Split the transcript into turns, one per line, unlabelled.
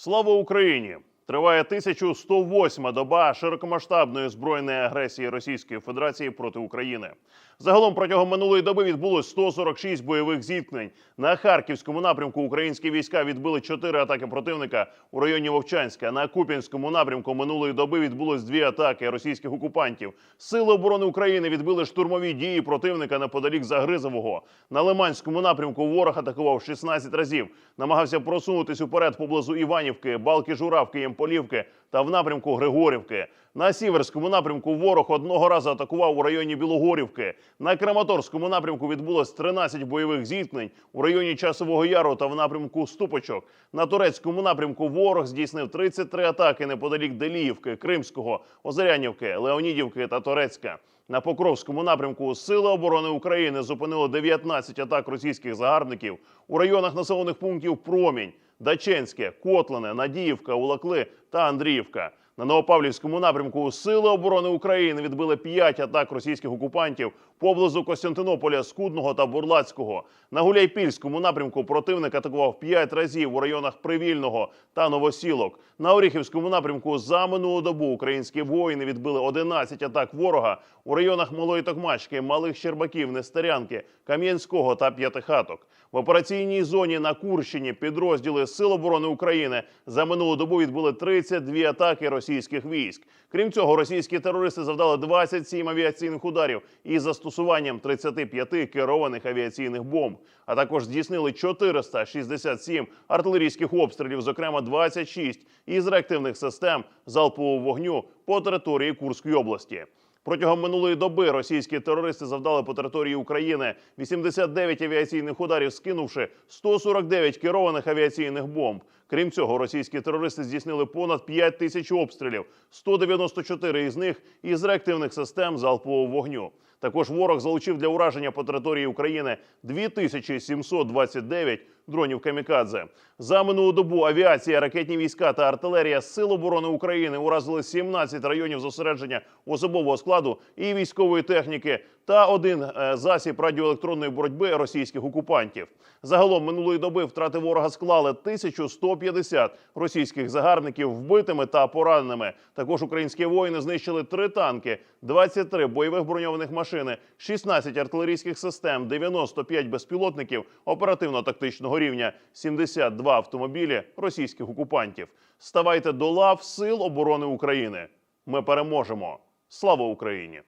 Слава Україні! Триває 1108 доба широкомасштабної збройної агресії Російської Федерації проти України. Загалом протягом минулої доби відбулось 146 бойових зіткнень. На харківському напрямку українські війська відбили 4 атаки противника у районі Вовчанська. На Куп'янському напрямку минулої доби відбулось дві атаки російських окупантів. Сили оборони України відбили штурмові дії противника неподалік Загризового. На Лиманському напрямку ворог атакував 16 разів. Намагався просунутись уперед поблизу Іванівки, Балки Журавки, Ємполівки та в напрямку Григорівки. На сіверському напрямку ворог одного разу атакував у районі Білогорівки. На Краматорському напрямку відбулось 13 бойових зіткнень у районі Часового Яру та в напрямку Ступочок. На турецькому напрямку ворог здійснив 33 атаки неподалік Деліївки, Кримського, Озерянівки, Леонідівки та Торецька. На Покровському напрямку Сили оборони України зупинили 19 атак російських загарбників у районах населених пунктів Промінь, Даченське, Котлине, Надіївка, Улакли та Андріївка. На Новопавлівському напрямку Сили оборони України відбили 5 атак російських окупантів поблизу Костянтинополя, Скудного та Бурлацького. На Гуляйпільському напрямку противник атакував 5 разів у районах Привільного та Новосілок. На Оріхівському напрямку за минулу добу українські воїни відбили 11 атак ворога у районах Малої Токмачки, Малих Щербаків, Нестерянки, Кам'янського та П'ятихаток. В операційній зоні на Курщині підрозділи Сил оборони України за минулу добу відбули 32 атаки російських військ. Крім цього, російські терористи завдали 27 авіаційних ударів із застосуванням 35 керованих авіаційних бомб, а також здійснили 467 артилерійських обстрілів, зокрема 26 із реактивних систем залпового вогню по території Курської області. Протягом минулої доби російські терористи завдали по території України 89 авіаційних ударів, скинувши 149 керованих авіаційних бомб. Крім цього, російські терористи здійснили понад 5 тисяч обстрілів, 194 із них із реактивних систем залпового вогню. Також ворог залучив для ураження по території України 2729 дронів камікадзе. За минулу добу авіація, ракетні війська та артилерія Сил оборони України уразили 17 районів зосередження особового складу і військової техніки та один е, засіб радіоелектронної боротьби російських окупантів. Загалом минулої доби втрати ворога склали 1150 російських загарбників вбитими та пораненими. Також українські воїни знищили три танки, 23 бойових броньованих машини, 16 артилерійських систем, 95 безпілотників оперативно-тактичного рівня, 72 автомобілі російських окупантів. Ставайте до лав Сил оборони України. Ми переможемо. Слава Україні!